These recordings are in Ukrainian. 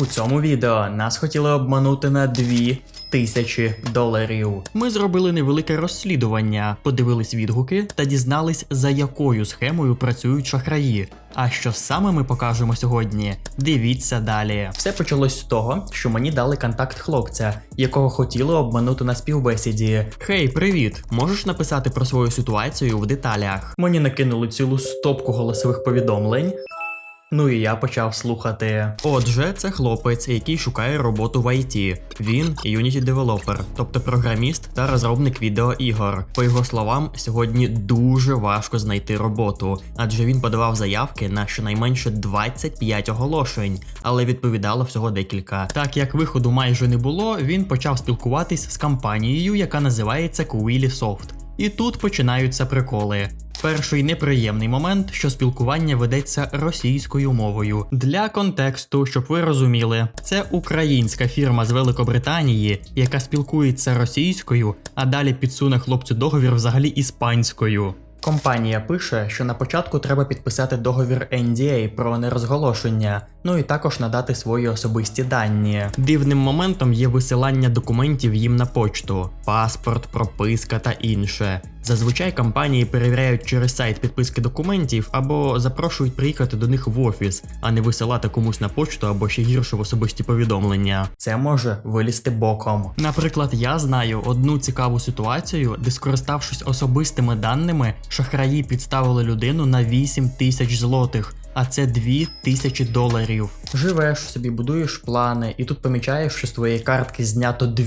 У цьому відео нас хотіли обманути на 2 тисячі доларів. Ми зробили невелике розслідування, подивились відгуки та дізнались, за якою схемою працюють шахраї. А що саме ми покажемо сьогодні? Дивіться далі. Все почалось з того, що мені дали контакт хлопця, якого хотіли обманути на співбесіді. Хей, привіт! Можеш написати про свою ситуацію в деталях? Мені накинули цілу стопку голосових повідомлень. Ну і я почав слухати. Отже, це хлопець, який шукає роботу в IT. Він Unity Developer, тобто програміст та розробник відеоігор. По його словам, сьогодні дуже важко знайти роботу, адже він подавав заявки на щонайменше 25 оголошень, але відповідало всього декілька. Так як виходу майже не було, він почав спілкуватись з компанією, яка називається Quilly Soft. І тут починаються приколи. Перший неприємний момент, що спілкування ведеться російською мовою. Для контексту, щоб ви розуміли, це українська фірма з Великобританії, яка спілкується російською, а далі підсуне хлопцю договір взагалі іспанською. Компанія пише, що на початку треба підписати договір NDA про нерозголошення, ну і також надати свої особисті дані. Дивним моментом є висилання документів їм на почту, паспорт, прописка та інше. Зазвичай компанії перевіряють через сайт підписки документів або запрошують приїхати до них в офіс, а не висилати комусь на почту або ще гірше в особисті повідомлення. Це може вилізти боком. Наприклад, я знаю одну цікаву ситуацію, де, скориставшись особистими даними, шахраї підставили людину на 8 тисяч злотих. А це 2 тисячі доларів. Живеш собі, будуєш плани, і тут помічаєш, що з твоєї картки знято 2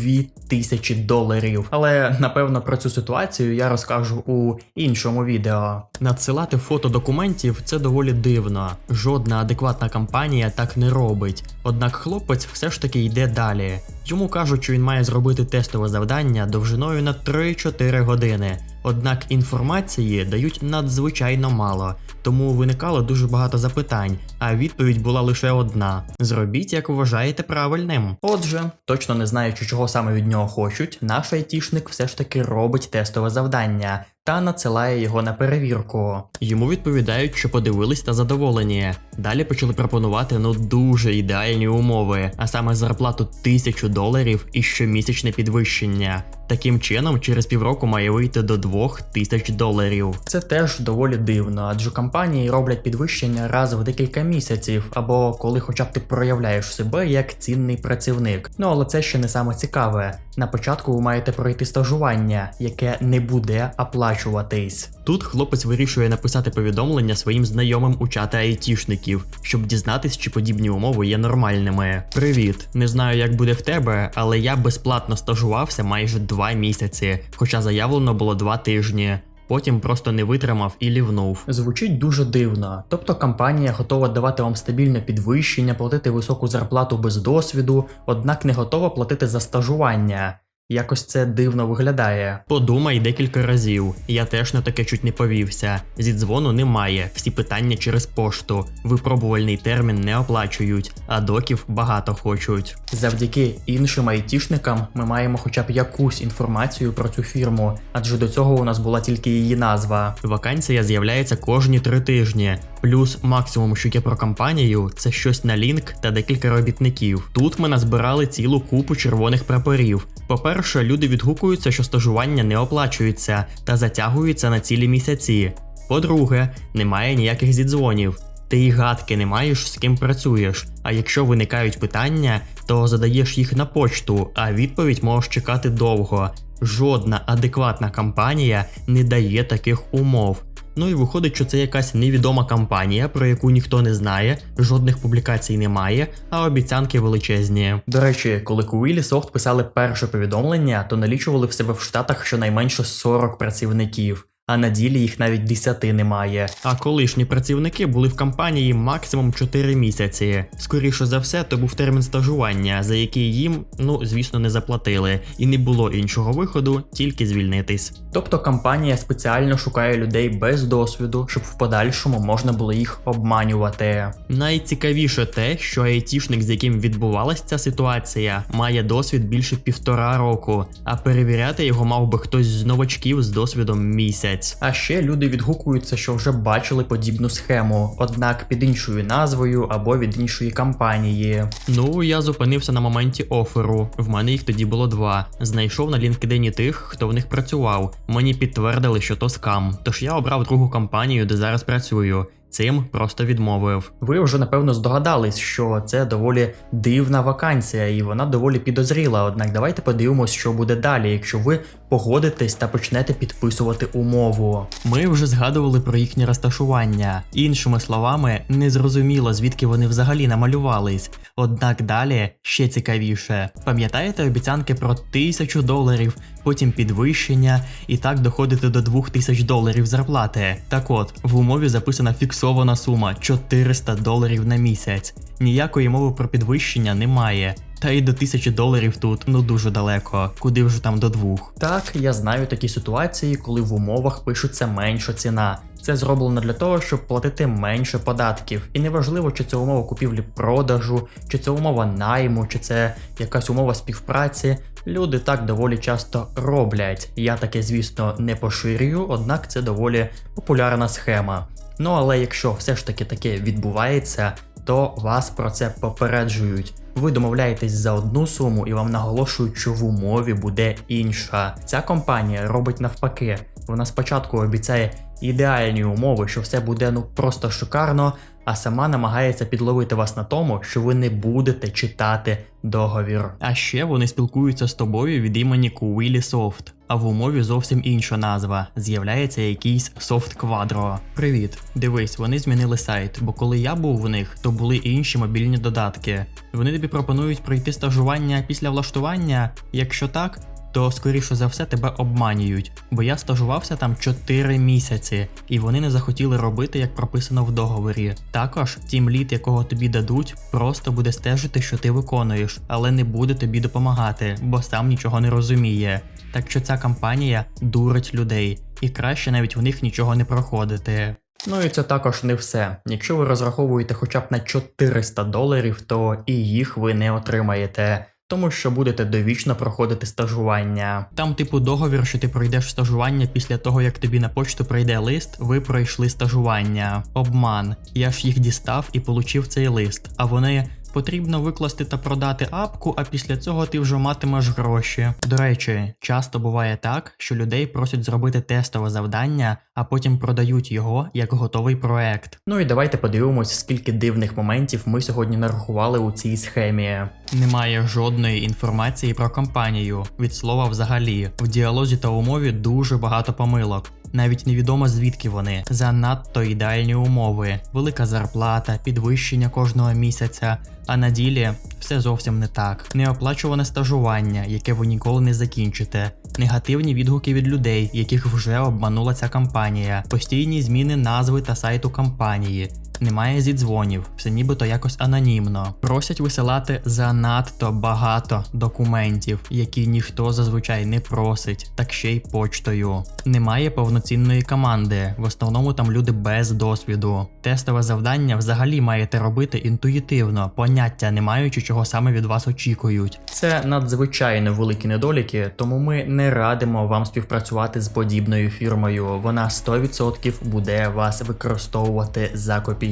тисячі доларів. Але напевно про цю ситуацію я розкажу у іншому відео. Надсилати фото документів це доволі дивно. Жодна адекватна компанія так не робить. Однак хлопець все ж таки йде далі. Йому кажуть, що він має зробити тестове завдання довжиною на 3-4 години. Однак інформації дають надзвичайно мало, тому виникало дуже багато запитань, а відповідь була лише одна: зробіть, як вважаєте правильним. Отже, точно не знаючи, чого саме від нього хочуть, наш айтішник все ж таки робить тестове завдання. Та надсилає його на перевірку. Йому відповідають, що подивились та задоволені. Далі почали пропонувати ну дуже ідеальні умови, а саме зарплату тисячу доларів і щомісячне підвищення. Таким чином, через півроку має вийти до 2000 доларів. Це теж доволі дивно, адже компанії роблять підвищення раз в декілька місяців, або коли хоча б ти проявляєш себе як цінний працівник. Ну але це ще не саме цікаве. На початку ви маєте пройти стажування, яке не буде оплачуватись. Тут хлопець вирішує написати повідомлення своїм знайомим у чати айтішників, щоб дізнатись, чи подібні умови є нормальними. Привіт, не знаю, як буде в тебе, але я безплатно стажувався майже два місяці, хоча заявлено було два тижні. Потім просто не витримав і лівнув. Звучить дуже дивно. Тобто компанія готова давати вам стабільне підвищення, платити високу зарплату без досвіду, однак не готова платити за стажування. Якось це дивно виглядає. Подумай декілька разів. Я теж на таке чуть не повівся. Зі дзвону немає, всі питання через пошту. Випробувальний термін не оплачують, а доків багато хочуть. Завдяки іншим айтішникам ми маємо хоча б якусь інформацію про цю фірму, адже до цього у нас була тільки її назва. Вакансія з'являється кожні три тижні. Плюс максимум, що є про компанію, це щось на лінк та декілька робітників. Тут ми назбирали цілу купу червоних прапорів. По-перше, люди відгукуються, що стажування не оплачується та затягуються на цілі місяці. По-друге, немає ніяких зідзвонів. Ти й гадки не маєш з ким працюєш. А якщо виникають питання, то задаєш їх на почту, а відповідь можеш чекати довго. Жодна адекватна компанія не дає таких умов. Ну і виходить, що це якась невідома кампанія, про яку ніхто не знає, жодних публікацій немає, а обіцянки величезні. До речі, коли Куілі Софт писали перше повідомлення, то налічували в себе в штатах щонайменше 40 працівників. А на ділі їх навіть 10 немає. А колишні працівники були в компанії максимум 4 місяці. Скоріше за все, то був термін стажування, за який їм, ну звісно, не заплатили, і не було іншого виходу, тільки звільнитись. Тобто компанія спеціально шукає людей без досвіду, щоб в подальшому можна було їх обманювати. Найцікавіше те, що айтішник, з яким відбувалася ця ситуація, має досвід більше півтора року, а перевіряти його мав би хтось з новачків з досвідом місяць. Місяць. А ще люди відгукуються, що вже бачили подібну схему, однак під іншою назвою або від іншої компанії. Ну я зупинився на моменті оферу. В мене їх тоді було два. Знайшов на LinkedIn тих, хто в них працював. Мені підтвердили, що то скам. Тож я обрав другу компанію, де зараз працюю. Цим просто відмовив. Ви вже напевно здогадались, що це доволі дивна вакансія, і вона доволі підозріла. Однак давайте подивимось, що буде далі, якщо ви погодитесь та почнете підписувати умову. Ми вже згадували про їхнє розташування. Іншими словами, не зрозуміло, звідки вони взагалі намалювались. Однак далі ще цікавіше. Пам'ятаєте обіцянки про тисячу доларів, потім підвищення і так доходити до 2000 доларів зарплати. Так от, в умові записана фіксована сума 400 доларів на місяць. Ніякої мови про підвищення немає. Та й до тисячі доларів тут ну дуже далеко, куди вже там до двох. Так, я знаю такі ситуації, коли в умовах пишуться менша ціна. Це зроблено для того, щоб платити менше податків. І неважливо, чи це умова купівлі-продажу, чи це умова найму, чи це якась умова співпраці. Люди так доволі часто роблять. Я таке, звісно, не поширюю, однак це доволі популярна схема. Ну але якщо все ж таки таке відбувається, то вас про це попереджують. Ви домовляєтесь за одну суму і вам наголошують, що в умові буде інша. Ця компанія робить навпаки. Вона спочатку обіцяє ідеальні умови, що все буде ну просто шикарно, а сама намагається підловити вас на тому, що ви не будете читати договір. А ще вони спілкуються з тобою від імені Куилі Soft, а в умові зовсім інша назва. З'являється якийсь Soft Quadro. Привіт, дивись, вони змінили сайт, бо коли я був у них, то були інші мобільні додатки. Вони тобі пропонують пройти стажування після влаштування. Якщо так, то скоріше за все тебе обманюють, бо я стажувався там 4 місяці, і вони не захотіли робити, як прописано в договорі. Також тім лід, якого тобі дадуть, просто буде стежити, що ти виконуєш, але не буде тобі допомагати, бо сам нічого не розуміє. Так що ця компанія дурить людей, і краще навіть в них нічого не проходити. Ну і це також не все. Якщо ви розраховуєте хоча б на 400 доларів, то і їх ви не отримаєте. Тому що будете довічно проходити стажування. Там, типу, договір, що ти пройдеш стажування після того, як тобі на почту прийде лист, ви пройшли стажування. Обман. Я ж їх дістав і получив цей лист, а вони. Потрібно викласти та продати апку, а після цього ти вже матимеш гроші. До речі, часто буває так, що людей просять зробити тестове завдання, а потім продають його як готовий проект. Ну і давайте подивимось, скільки дивних моментів ми сьогодні нарахували у цій схемі. Немає жодної інформації про компанію, від слова взагалі. В діалозі та умові дуже багато помилок. Навіть невідомо звідки вони. Занадто ідеальні умови, велика зарплата, підвищення кожного місяця. А на ділі все зовсім не так. Неоплачуване стажування, яке ви ніколи не закінчите. Негативні відгуки від людей, яких вже обманула ця компанія, постійні зміни назви та сайту компанії. Немає зідзвонів, все нібито якось анонімно. Просять висилати занадто багато документів, які ніхто зазвичай не просить, так ще й почтою. Немає повноцінної команди. В основному там люди без досвіду. Тестове завдання взагалі маєте робити інтуїтивно, поняття не маючи, чого саме від вас очікують. Це надзвичайно великі недоліки, тому ми не радимо вам співпрацювати з подібною фірмою. Вона 100% буде вас використовувати за копійки.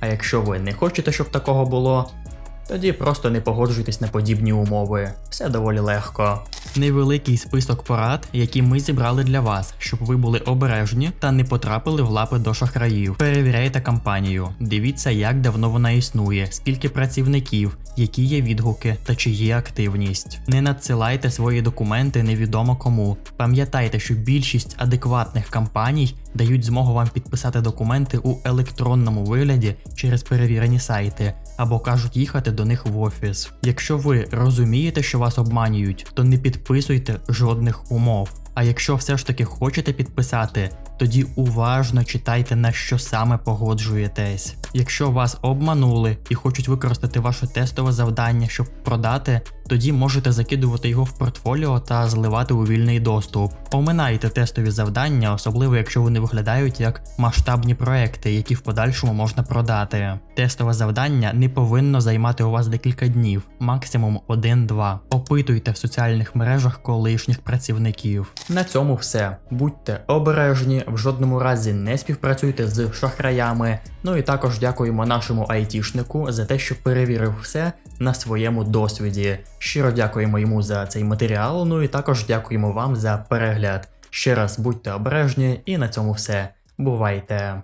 А якщо ви не хочете, щоб такого було, тоді просто не погоджуйтесь на подібні умови. Все доволі легко. Невеликий список порад, які ми зібрали для вас, щоб ви були обережні та не потрапили в лапи до шахраїв. Перевіряйте кампанію, дивіться, як давно вона існує, скільки працівників, які є відгуки та чи є активність. Не надсилайте свої документи невідомо кому. Пам'ятайте, що більшість адекватних компаній дають змогу вам підписати документи у електронному вигляді через перевірені сайти або кажуть їхати до них в офіс. Якщо ви розумієте, що вас обманюють, то не підписуйте жодних умов. А якщо все ж таки хочете підписати, тоді уважно читайте на що саме погоджуєтесь. Якщо вас обманули і хочуть використати ваше тестове завдання, щоб продати, тоді можете закидувати його в портфоліо та зливати у вільний доступ. Оминайте тестові завдання, особливо якщо вони виглядають як масштабні проекти, які в подальшому можна продати. Тестове завдання не повинно займати у вас декілька днів, максимум 1-2. Опитуйте в соціальних мережах колишніх працівників. На цьому все. Будьте обережні, в жодному разі не співпрацюйте з шахраями. Ну і також дякуємо нашому айтішнику за те, що перевірив все на своєму досвіді. Щиро дякуємо йому за цей матеріал. Ну і також дякуємо вам за перегляд. Ще раз будьте обережні, і на цьому все. Бувайте!